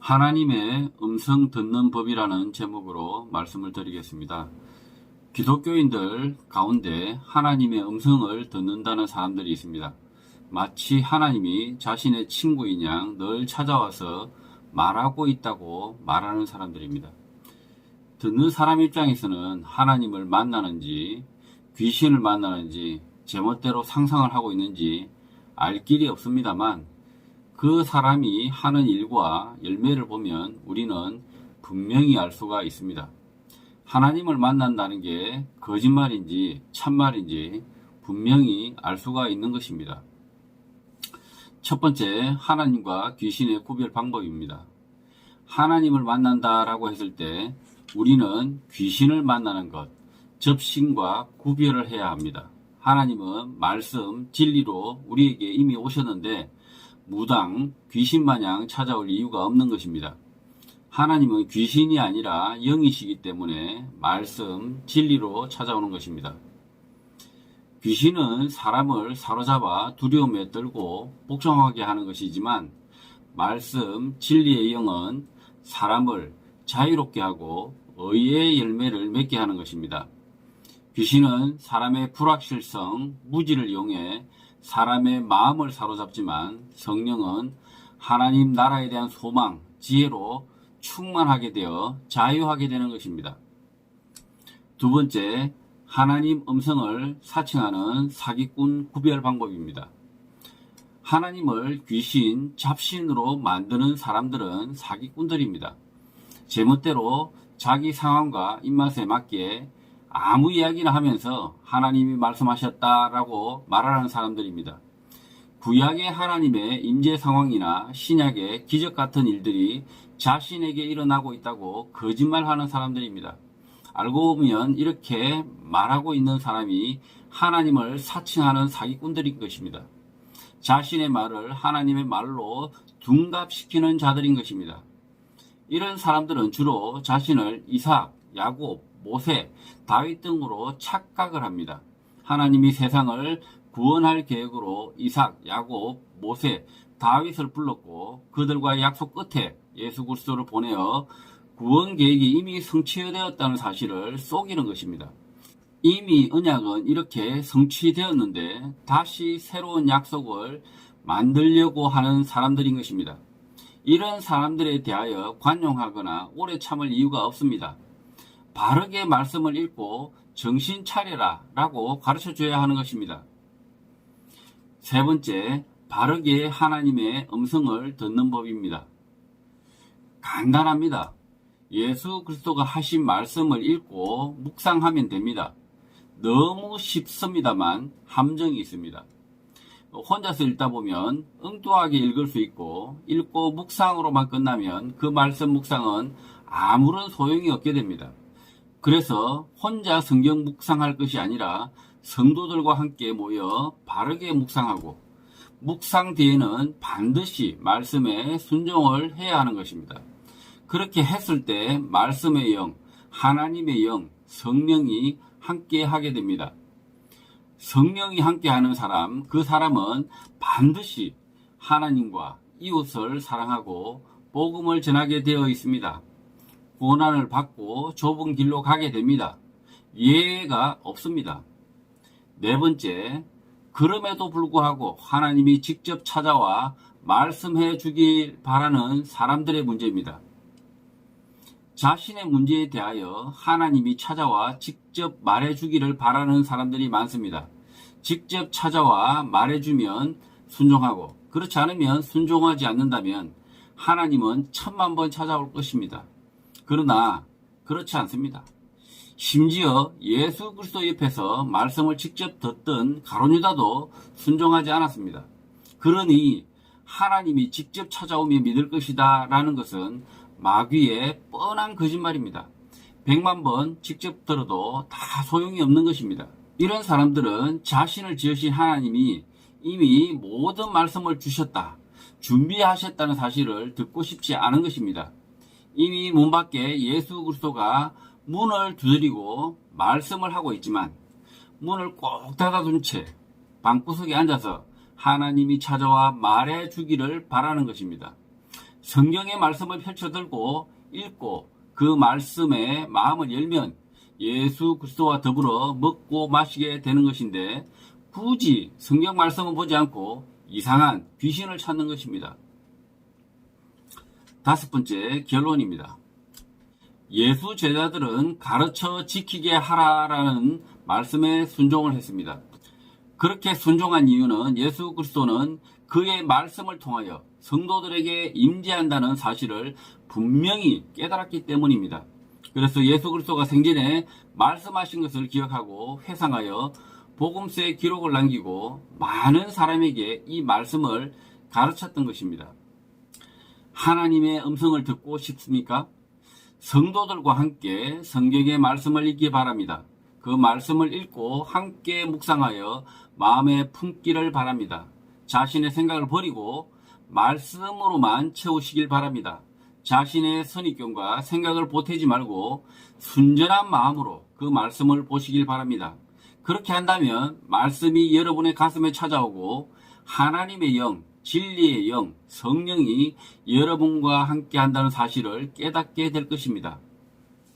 하나님의 음성 듣는 법이라는 제목으로 말씀을 드리겠습니다. 기독교인들 가운데 하나님의 음성을 듣는다는 사람들이 있습니다. 마치 하나님이 자신의 친구인 양 늘 찾아와서 말하고 있다고 말하는 사람들입니다. 듣는 사람 입장에서는 하나님을 만나는지 귀신을 만나는지 제멋대로 상상을 하고 있는지 알 길이 없습니다만 그 사람이 하는 일과 열매를 보면 우리는 분명히 알 수가 있습니다. 하나님을 만난다는 게 거짓말인지 참말인지 분명히 알 수가 있는 것입니다. 첫 번째, 하나님과 귀신의 구별 방법입니다. 하나님을 만난다라고 했을 때 우리는 귀신을 만나는 것, 접신과 구별을 해야 합니다. 하나님은 말씀, 진리로 우리에게 이미 오셨는데 무당, 귀신 마냥 찾아올 이유가 없는 것입니다. 하나님은 귀신이 아니라 영이시기 때문에 말씀, 진리로 찾아오는 것입니다. 귀신은 사람을 사로잡아 두려움에 떨고 복종하게 하는 것이지만 말씀, 진리의 영은 사람을 자유롭게 하고 의의 열매를 맺게 하는 것입니다. 귀신은 사람의 불확실성, 무지를 이용해 사람의 마음을 사로잡지만 성령은 하나님 나라에 대한 소망, 지혜로 충만하게 되어 자유하게 되는 것입니다. 두 번째, 하나님 음성을 사칭하는 사기꾼 구별 방법입니다. 하나님을 귀신, 잡신으로 만드는 사람들은 사기꾼들입니다. 제멋대로 자기 상황과 입맛에 맞게 아무 이야기나 하면서 하나님이 말씀하셨다라고 말하는 사람들입니다. 구약의 하나님의 임재 상황이나 신약의 기적 같은 일들이 자신에게 일어나고 있다고 거짓말하는 사람들입니다. 알고 보면 이렇게 말하고 있는 사람이 하나님을 사칭하는 사기꾼들인 것입니다. 자신의 말을 하나님의 말로 둔갑시키는 자들인 것입니다. 이런 사람들은 주로 자신을 이삭, 야곱, 모세, 다윗 등으로 착각을 합니다. 하나님이 세상을 구원할 계획으로 이삭, 야곱, 모세, 다윗을 불렀고 그들과의 약속 끝에 예수 그리스도를 보내어 구원 계획이 이미 성취되었다는 사실을 속이는 것입니다. 이미 언약은 이렇게 성취되었는데 다시 새로운 약속을 만들려고 하는 사람들인 것입니다. 이런 사람들에 대하여 관용하거나 오래 참을 이유가 없습니다. 바르게 말씀을 읽고 정신 차려라 라고 가르쳐 줘야 하는 것입니다. 세 번째, 바르게 하나님의 음성을 듣는 법입니다. 간단합니다. 예수 그리스도가 하신 말씀을 읽고 묵상하면 됩니다. 너무 쉽습니다만 함정이 있습니다. 혼자서 읽다 보면 엉뚱하게 읽을 수 있고 읽고 묵상으로만 끝나면 그 말씀 묵상은 아무런 소용이 없게 됩니다. 그래서 혼자 성경 묵상할 것이 아니라 성도들과 함께 모여 바르게 묵상하고 묵상 뒤에는 반드시 말씀에 순종을 해야 하는 것입니다. 그렇게 했을 때 말씀의 영, 하나님의 영, 성령이 함께 하게 됩니다. 성령이 함께 하는 사람, 그 사람은 반드시 하나님과 이웃을 사랑하고 복음을 전하게 되어 있습니다. 고난을 받고 좁은 길로 가게 됩니다. 예외가 없습니다. 네 번째, 그럼에도 불구하고 하나님이 직접 찾아와 말씀해 주길 바라는 사람들의 문제입니다. 자신의 문제에 대하여 하나님이 찾아와 직접 말해 주기를 바라는 사람들이 많습니다. 직접 찾아와 말해 주면 순종하고 그렇지 않으면 순종하지 않는다면 하나님은 천만 번 찾아올 것입니다. 그러나 그렇지 않습니다. 심지어 예수 그리스도 옆에서 말씀을 직접 듣던 가론유다도 순종하지 않았습니다. 그러니 하나님이 직접 찾아오며 믿을 것이다 라는 것은 마귀의 뻔한 거짓말입니다. 백만 번 직접 들어도 다 소용이 없는 것입니다. 이런 사람들은 자신을 지으신 하나님이 이미 모든 말씀을 주셨다, 준비하셨다는 사실을 듣고 싶지 않은 것입니다. 이미 문 밖에 예수 그리스도가 문을 두드리고 말씀을 하고 있지만 문을 꼭 닫아둔 채 방구석에 앉아서 하나님이 찾아와 말해 주기를 바라는 것입니다. 성경의 말씀을 펼쳐들고 읽고 그 말씀에 마음을 열면 예수 그리스도와 더불어 먹고 마시게 되는 것인데 굳이 성경 말씀을 보지 않고 이상한 귀신을 찾는 것입니다. 다섯 번째 결론입니다. 예수 제자들은 가르쳐 지키게 하라라는 말씀에 순종을 했습니다. 그렇게 순종한 이유는 예수 그리스도는 그의 말씀을 통하여 성도들에게 임재한다는 사실을 분명히 깨달았기 때문입니다. 그래서 예수 그리스도가 생전에 말씀하신 것을 기억하고 회상하여 복음서에 기록을 남기고 많은 사람에게 이 말씀을 가르쳤던 것입니다. 하나님의 음성을 듣고 싶습니까? 성도들과 함께 성경의 말씀을 읽기 바랍니다. 그 말씀을 읽고 함께 묵상하여 마음에 품기를 바랍니다. 자신의 생각을 버리고 말씀으로만 채우시길 바랍니다. 자신의 선입견과 생각을 보태지 말고 순전한 마음으로 그 말씀을 보시길 바랍니다. 그렇게 한다면 말씀이 여러분의 가슴에 찾아오고 하나님의 영, 진리의 영, 성령이 여러분과 함께 한다는 사실을 깨닫게 될 것입니다.